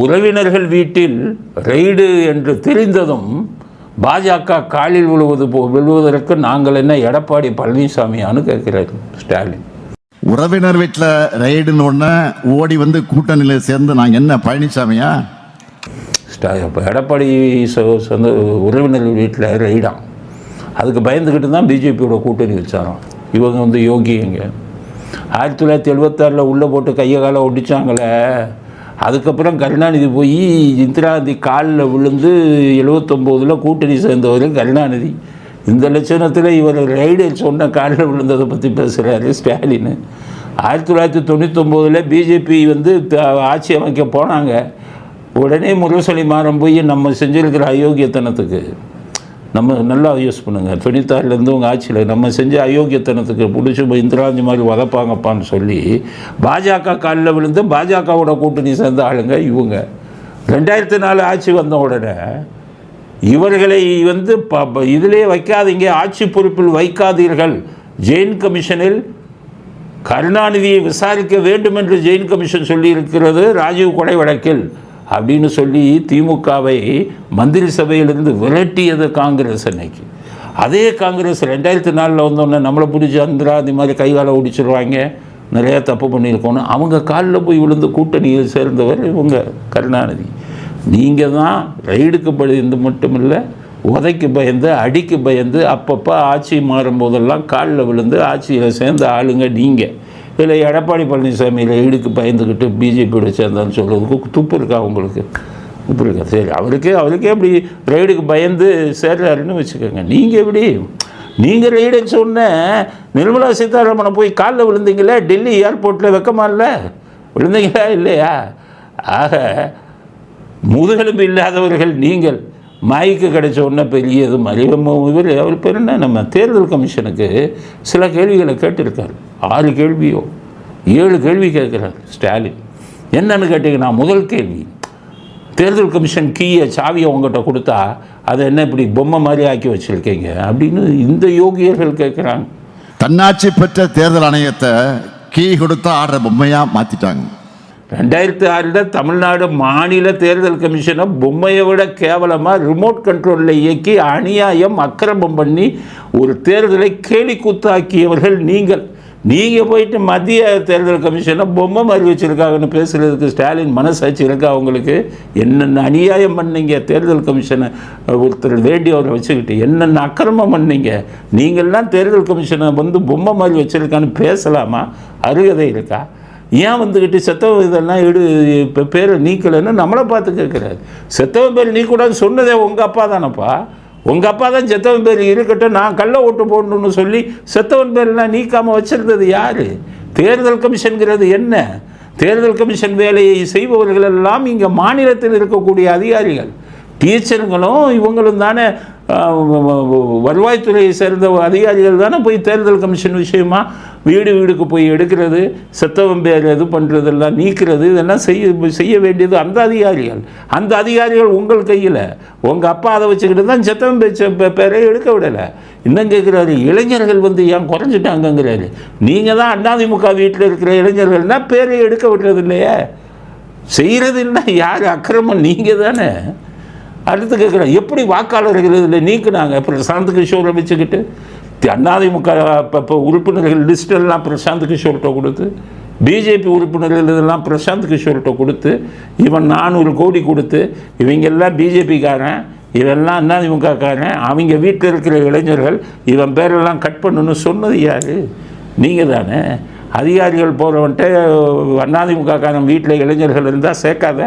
உறவினர்கள் வீட்டில் ரெய்டு என்று தெரிந்ததும் பாஜக காலில் விழுவது விழுவதற்கு நாங்கள் என்ன எடப்பாடி பழனிசாமியான்னு கேட்கிறார் ஸ்டாலின். உறவினர் வீட்டில் ரைடுன்னு ஒன்று ஓடி வந்து கூட்டணியில் சேர்ந்து நாங்கள் என்ன பழனிசாமியா? எடப்பாடி சொந்த உறவினர்கள் வீட்டில் ரெய்டாம் அதுக்கு பயந்துக்கிட்டு தான் பிஜேபியோட கூட்டணி வச்சாராம். இவங்க வந்து யோகிங்க. ஆயிரத்தி தொள்ளாயிரத்தி எழுபத்தாறில் உள்ளே போட்டு கையை காலை ஒடிச்சாங்களே அதுக்கப்புறம் கருணாநிதி போய் இந்திரா காந்தி காலில் விழுந்து எழுபத்தொம்போதில் கூட்டணி சேர்ந்தவர் கருணாநிதி. இந்த லட்சணத்தில் இவர் ரைடு சொன்ன காலில் விழுந்ததை பற்றி பேசுகிறாரு ஸ்டாலின். ஆயிரத்தி தொள்ளாயிரத்தி தொண்ணூத்தொம்போதில் பிஜேபி வந்து த- ஆட்சி அமைக்க போனாங்க. உடனே முரசொலி மாறம் போய் நம்ம செஞ்சுருக்கிற அயோக்கியத்தனத்துக்கு. நம்ம நல்லா யூஸ் பண்ணுங்கள் தொண்ணூத்தாறுலேருந்து உங்கள் ஆட்சியில் நம்ம செஞ்ச அயோக்கியத்தனத்துக்கு பிடிச்சி இப்போ இந்திராந்தி மாதிரி வதப்பாங்கப்பான்னு சொல்லி பாஜக காலில் விழுந்து பாஜகவோட கூட்டணி சேர்ந்த ஆளுங்க இவங்க. ரெண்டாயிரத்தி நாலு ஆட்சி வந்த உடனே இவர்களை வந்து ப ப- இதிலே வைக்காதீங்க ஆட்சி பொறுப்பில் வைக்காதீர்கள். ஜெயின் கமிஷனில் கருணாநிதியை விசாரிக்க வேண்டும் என்று ஜெயின் கமிஷன் சொல்லியிருக்கிறது ராஜீவ் கொலை வழக்கில். அப்படின்னு சொல்லி திமுகவை மந்திரி சபையிலிருந்து விரட்டியது காங்கிரஸ் அன்னைக்கு. அதே காங்கிரஸ் ரெண்டாயிரத்தி நாலில் வந்தோடனே நம்மளை பிடிச்சி அந்திரா இந்த மாதிரி கைகால ஒடிச்சிருவாங்க. நிறையா தப்பு பண்ணியிருக்கோன்னு அவங்க காலில் போய் விழுந்து கூட்டணியில் சேர்ந்தவர் இவங்க கருணாநிதி. நீங்கள் தான் ரைடுக்கு பயந்து மட்டும் இல்லை உதைக்கு பயந்து அடிக்கு பயந்து அப்பப்போ ஆட்சி மாறும்போதெல்லாம் காலில் விழுந்து ஆட்சியில் சேர்ந்த ஆளுங்க நீங்கள் இல்லை எடப்பாடி பழனிசாமி ரைடுக்கு பயந்துக்கிட்டு பிஜேபியோட சேர்ந்தான்னு சொல்கிறதுக்கு துப்பு இருக்கா உங்களுக்கு? துப்பு இருக்கா? சரி அவருக்கே அவருக்கே அப்படி ரைடுக்கு பயந்து சேர்றாருன்னு வச்சுக்கோங்க. நீங்கள் எப்படி? நீங்கள் ரைடுன்னு சொன்ன நிர்மலா சீதாராமனை போய் காலில் விழுந்தீங்களே டெல்லி ஏர்போர்ட்டில் வெக்கமா இல்லை? விழுந்தீங்களா இல்லையா? ஆக முதுகெலும்பு இல்லாதவர்கள் நீங்கள். மைக்கு கிடைச்ச உடனே பெரிய இது மாதிரி. இவர் அவர் பேர் என்ன? நம்ம தேர்தல் கமிஷனுக்கு சில கேள்விகளை கேட்டிருக்கார். ஆறு கேள்வியோ ஏழு கேள்வி கேட்குறார் ஸ்டாலின். என்னன்னு கேட்டிங்கன்னா முதல் கேள்வி. தேர்தல் கமிஷன் கீயை சாவியை உங்கள்கிட்ட கொடுத்தா அதை என்ன இப்படி பொம்மை மாதிரி ஆக்கி வச்சுருக்கீங்க? அப்படின்னு இந்த யோகியர்கள் கேட்குறாங்க. தன்னாட்சி பெற்ற தேர்தல் ஆணையத்தை கீ கொடுத்தா ஆடுற பொம்மையாக மாற்றிட்டாங்க ரெண்டாயிரத்தி ஆறில் தமிழ்நாடு மாநில தேர்தல் கமிஷனை பொம்மையை விட கேவலமாக ரிமோட் கண்ட்ரோலில் இயக்கி அநியாயம் அக்கிரமம் பண்ணி ஒரு தேர்தலை கேலி கூத்தாக்கியவர்கள் நீங்கள். நீங்கள் போயிட்டு மத்திய தேர்தல் கமிஷனை பொம்மை மாதிரி வச்சுருக்காங்கன்னு பேசுகிறதுக்கு ஸ்டாலின் மனசாட்சி இருக்கா அவங்களுக்கு என்னென்ன அநியாயம் பண்ணீங்க? தேர்தல் கமிஷனை ஒருத்தர் வேண்டியவரை வச்சுக்கிட்டு என்னென்ன அக்கிரமம் பண்ணீங்க? நீங்கள்லாம் தேர்தல் கமிஷனை வந்து பொம்மை மாதிரி வச்சுருக்கான்னு பேசலாமா? அருகதை இருக்கா? ஏன் வந்துக்கிட்டு செத்தவன் இதெல்லாம் எடு இப்போ பேரை நீக்கலைன்னு நம்மளை பார்த்து கேட்குறாரு. செத்தவன் பேர் நீக்கூடாதுன்னு சொன்னதே உங்கள் அப்பா தானப்பா. உங்கள் அப்பா தான் செத்தவன் பேர் இருக்கட்டும் நான் கள்ள ஓட்டு போடணும்னு சொல்லி செத்தவன் பேர்லாம் நீக்காமல் வச்சிருந்தது யார்? தேர்தல் கமிஷன்கிறது என்ன? தேர்தல் கமிஷன் வேலையை செய்பவர்கள் எல்லாம் இங்கே மாநிலத்தில் இருக்கக்கூடிய அதிகாரிகள். டீச்சருங்களும் இவங்களும் தானே வருவாய்த்துறையை சேர்ந்த அதிகாரிகள் தானே போய் தேர்தல் கமிஷன் விஷயமா வீடு வீடுக்கு போய் எடுக்கிறது செத்தவம் பேர் இது பண்ணுறதெல்லாம் நீக்கிறது இதெல்லாம் செய்ய செய்ய வேண்டியது அந்த அதிகாரிகள். அந்த அதிகாரிகள் உங்கள் கையில். உங்கள் அப்பா அதை வச்சுக்கிட்டு தான் செத்தவம் பேச்ச பேரை எடுக்க விடலை. இன்னும் கேட்குறாரு இளைஞர்கள் வந்து ஏன் குறைஞ்சிட்டாங்கங்கிறாரு. நீங்கள் தான் அண்ணாதிமுக வீட்டில் இருக்கிற இளைஞர்கள்னால் பேரை எடுக்க விடுறது இல்லையே செய்கிறது இல்லை யார் அக்கிரமம்? நீங்கள் தானே. அடுத்து கேட்குறேன் எப்படி வாக்காளர்கள் இதில் நீக்குனாங்க? பிரசாந்த் கிஷோரை வச்சுக்கிட்டு அதிமுக இப்போ உறுப்பினர்கள் லிஸ்டெல்லாம் பிரசாந்த் கிஷோர்கிட்ட கொடுத்து பிஜேபி உறுப்பினர்கள் இதெல்லாம் பிரசாந்த் கிஷோர்கிட்ட கொடுத்து இவன் நானூறு கோடி கொடுத்து இவங்க எல்லாம் பிஜேபிக்காரன் இவெல்லாம் அதிமுகக்காரன் அவங்க வீட்டில் இருக்கிற இளைஞர்கள் இவன் பேரெல்லாம் கட் பண்ணணும்னு சொன்னது யார்? நீங்கள் தானே. அதிகாரிகள் போகிறவன்ட்டு அதிமுகக்காரன் வீட்டில் இளைஞர்கள் இருந்தால் சேர்க்காத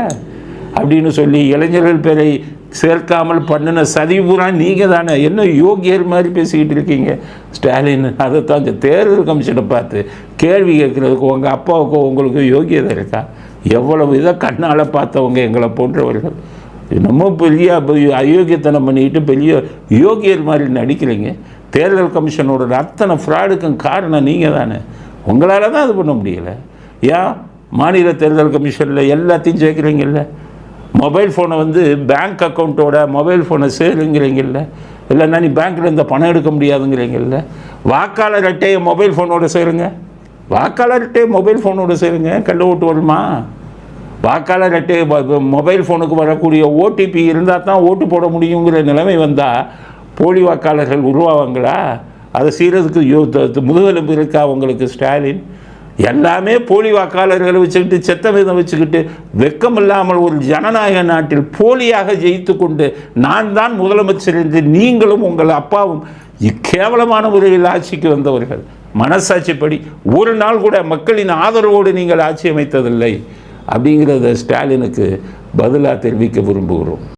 அப்படின்னு சொல்லி இளைஞர்கள் பேரை சேர்க்காமல் பண்ணின சதி பூரா நீங்கள் தானே என்ன யோகியர் மாதிரி பேசிக்கிட்டு இருக்கீங்க? ஸ்டாலின் அதைத்தான் இந்த தேர்தல் கமிஷனை பார்த்து கேள்வி கேட்குறதுக்கு உங்கள் அப்பாவுக்கோ உங்களுக்கு யோகியதை இருக்கா? எவ்வளவு இதை கண்ணால் பார்த்தவங்க எங்களை போன்றவர்கள். என்னமோ பெரிய பெரிய அயோக்கியத்தனம் பண்ணிக்கிட்டு பெரிய யோகியர் மாதிரி நடிக்கிறீங்க. தேர்தல் கமிஷனோட அத்தனை ஃப்ராடுக்கும் காரணம் நீங்கள் தானே உங்களால் தான் அது பண்ண முடியலை. ஏன்? மாநில தேர்தல் கமிஷனில் எல்லாத்தையும் சேர்க்குறீங்கல்ல? மொபைல் ஃபோனை வந்து பேங்க் அக்கௌண்ட்டோட மொபைல் ஃபோனை சேருங்கிறீங்கல்ல? இல்லைன்னா நீ பேங்க்கில் இருந்த பணம் எடுக்க முடியாதுங்கிறீங்கல்ல? வாக்காளர் அட்டையை மொபைல் ஃபோனோட சேருங்க. வாக்காளர் அட்டையை மொபைல் ஃபோனோட சேருங்க. கள்ள ஓட்டு வருமா? வாக்காளர் அட்டை மொபைல் ஃபோனுக்கு வரக்கூடிய ஓடிபி இருந்தால் தான் ஓட்டு போட முடியுங்கிற நிலைமை வந்தால் போலி வாக்காளர்கள் உருவாவாங்களா? அதை செய்கிறதுக்கு யோ த- முதுகெலும்பு இருக்கா அவங்களுக்கு ஸ்டாலின்? எல்லாமே போலி வாக்காளர்களை வச்சுக்கிட்டு செத்த விதம் வச்சுக்கிட்டு வெக்கம் இல்லாமல் ஒரு ஜனநாயக நாட்டில் போலியாக ஜெயித்து கொண்டு நான் தான் முதலமைச்சர் என்று நீங்களும் உங்கள் அப்பாவும் கேவலமான முறையில் ஆட்சிக்கு வந்தவர்கள். மனசாட்சிப்படி ஒரு நாள் கூட மக்களின் ஆதரவோடு நீங்கள் ஆட்சி அமைத்ததில்லை. அப்படிங்கிறத ஸ்டாலினுக்கு பதிலாக தெரிவிக்க விரும்புகிறோம்.